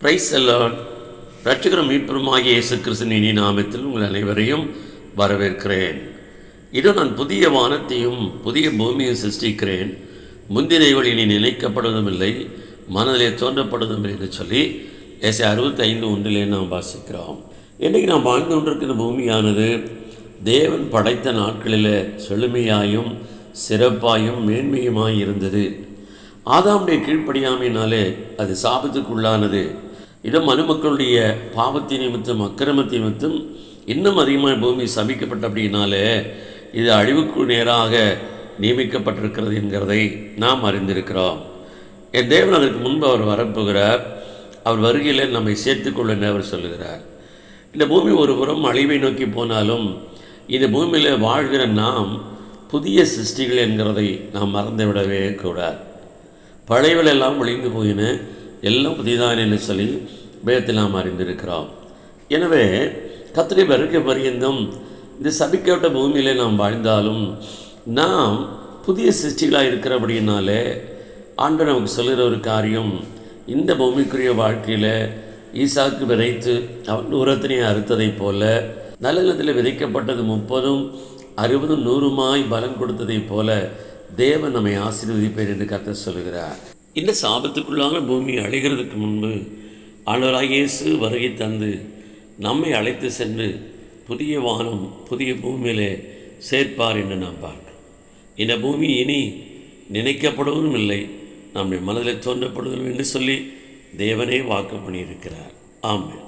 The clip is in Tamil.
பிரைஸ் எல்லாம் ரட்சகரும் மீட்பருமாகிய இயேசு கிறிஸ்துவின் இனி நாமத்தில் உங்கள் அனைவரையும் வரவேற்கிறேன். இதோ நான் புதிய வானத்தையும் புதிய பூமியையும் சிருஷ்டிக்கிறேன். முந்தினைகள் இனி நினைக்கப்படுவதும் இல்லை மனதிலே தோன்றப்படுவதும் இல்லை என்று சொல்லி ஏசை அறுபத்தைந்து ஒன்றிலே நாம் வாசிக்கிறோம். இன்றைக்கு நாம் வாழ்ந்து கொண்டிருக்கிற பூமியானது தேவன் படைத்த நாட்களில் செழுமையாயும் சிறப்பாயும் மேன்மையுமாய் இருந்தது. ஆதாமுடைய கீழ்ப்படியாமையினாலே அது சாபத்துக்குள்ளானது. இது மனுமக்களுடைய பாவத்தின் நிமித்தம் அக்கிரமத்தை நிமித்தம் இன்னும் அதிகமாக பூமி சபிக்கப்பட்டபடியினாலே இது அழிவுக்கு நேராக நியமிக்கப்பட்டிருக்கிறது என்கிறதை நாம் அறிந்திருக்கிறோம். என் தேவன் அதற்கு முன்பு அவர் வரப்போகிறார். அவர் வருகையில் நம்மை சேர்த்துக்கொள்ள என்று அவர் சொல்லுகிறார். இந்த பூமி ஒரு புறம் அழிவை நோக்கி போனாலும் இந்த பூமியில் வாழ்கிற நாம் புதிய சிருஷ்டிகள் என்கிறதை நாம் மறந்துவிடவே கூடாது. பழையவள் எல்லாம் ஒளிந்து போயின. எல்லாம் புதிதான் என்று சொல்லி வேதத்தில் நாம் அறிந்திருக்கிறோம் எனவே கத்திரி வருகை பரியந்தம் இந்த சபிக்கப்பட்ட பூமியிலே நாம் வாழ்ந்தாலும் நாம் புதிய சிருஷ்டிகளாக இருக்கிறபடினாலே ஆண்டு நமக்கு சொல்கிற ஒரு காரியம் இந்த பூமிக்குரிய வாழ்க்கையில் ஈசாக்கு விதைத்து அவன் உரத்தினை அறுத்ததைப் போல நல்லத்தில் விதைக்கப்பட்டது முப்பதும் அறுபதும் நூறுமாய் பலன் கொடுத்ததைப் போல தேவன் நம்மை ஆசீர்வதிப்பேன் என்று கர்த்தர் சொல்கிறார் இந்த சாபத்துக்குள்ளான பூமி அழைகிறதுக்கு முன்பு ஆண்டவராக இயேசு வருகை தந்து நம்மை அழைத்து சென்று புதிய வானம் புதிய பூமியிலே சேர்ப்பார் என்று நாம் பார்க்கிறோம். இந்த பூமி இனி நினைக்கப்படுவதும் இல்லை நம்முடைய மனதில் தோன்றப்படுவதும் என்று சொல்லி தேவனே வாக்கு பண்ணியிருக்கிறார். ஆமாம்